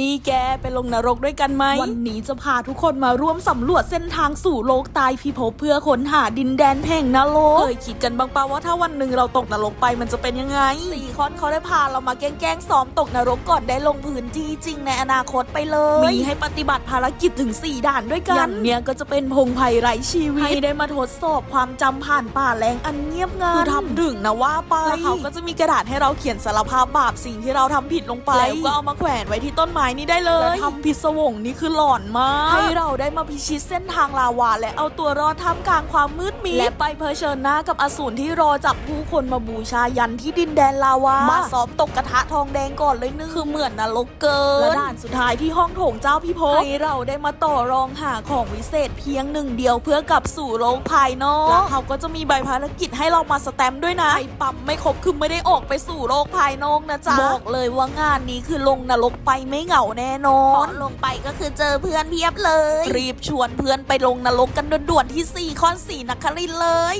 นี่แกไปลงนรกด้วยกันไหม วันนี้จะพาทุกคนมาร่วมสำรวจเส้นทางสู่โลกตายพิภพเพื่อค้นหาดินแดนแห่งนรกเคยคิดกันบ้างปะว่าถ้าวันหนึ่งเราตกนรกไปมันจะเป็นยังไงสี่คอนเขาได้พาเรามาแกล้งๆซ้อมตกนรกก่อนได้ลงพื้นที่จริงในอนาคตไปเลย มีให้ปฏิบัติภารกิจถึง 4 ด่านด้วยกันอย่างเนี้ยก็จะเป็นพงไพไร้ชีวิตให้ได้มาทดสอบความจำผ่านป่าแรงอันเงียบงันคือทำถึงนะว่าไปแล้วเขาก็จะมีกระดาษให้เราเขียนสารภาพบาปสิ่งที่เราทำผิดลงไปแล้วก็เอามาแขวนไว้ที่ต้นไม้นี้ได้เลยและทำพิศวงนี่คือหลอนมากให้เราได้มาพิชิตเส้นทางลาวา และเอาตัวรอดท่ามกลางความมืดมิดและไปเผชิญหน้ากับอสูรที่รอจับผู้คนมาบูชายันที่ดินแดนลาวา มาซ้อมตกกระทะทองแดงก่อนเลยนึงคือเหมือนนรกเกินและด่านสุดท้ายที่ห้องโถงเจ้าพิภพให้เราได้มาต่อรองหาของวิเศษเพียงหนึ่งเดียวเพื่อกลับสู่โลกภายนอกแล้วเขาก็จะมีใบภารกิจให้เรามาสแตมป์ด้วยนะไอ้ปั๊มไม่ครบคือไม่ได้ออกไปสู่โลกภายนอกนะจ๊ะบอกเลยว่างานนี้คือลงนรกไปไม่เหงาแน่นอนลงไปก็คือเจอเพื่อนเพียบเลย รีบชวนเพื่อนไปลงนรกกันด่วนๆที่สี่ข้อนสี่นักครินทร์เลย